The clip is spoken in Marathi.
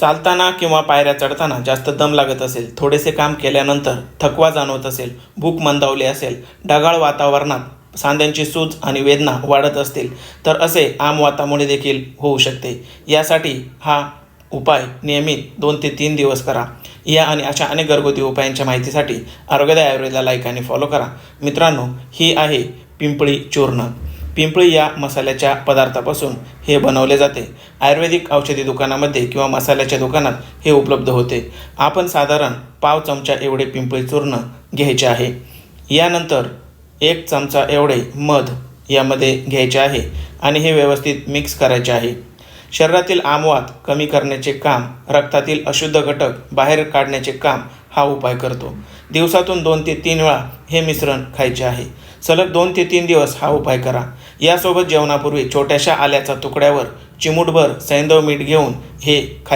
चालताना किंवा पायऱ्या चढताना जास्त दम लागत असेल थोडेसे काम केल्यानंतर थकवा जाणवत असेल भूक मंदावली असेल ढगाळ वातावरणात सांध्यांची सूज आणि वेदना वाढत असतील तर असे आमवातामुळे देखील होऊ शकते. यासाठी हा उपाय नियमित दोन ते तीन दिवस करा. या आणि अशा अनेक घरगुती उपायांच्या माहितीसाठी आरोग्यदाय आयुर्वेदला लाईक आणि फॉलो करा. मित्रांनो ही आहे पिंपळी चूर्ण. पिंपळी या मसाल्याच्या पदार्थापासून हे बनवले जाते. आयुर्वेदिक औषधी दुकानामध्ये किंवा मसाल्याच्या दुकानात हे उपलब्ध होते. आपण साधारण पाव चमचा एवढे पिंपळी चूर्ण घ्यायचे आहे. यानंतर एक चमचा एवढे मध यामध्ये घ्यायचे आहे आणि हे व्यवस्थित मिक्स करायचे आहे. शरीरातील आमवात कमी करण्याचे काम रक्तातील अशुद्ध घटक बाहेर काढण्याचे काम हा उपाय करतो. दिवसातून दोन ते तीन वेळा हे मिश्रण खायचे आहे. सलग दोन ते तीन दिवस हा उपाय करा. यासोबत जेवणापूर्वी छोट्याशा आल्याच्या तुकड्यावर चिमूटभर सैंदव मीठ घेऊन हे खायचे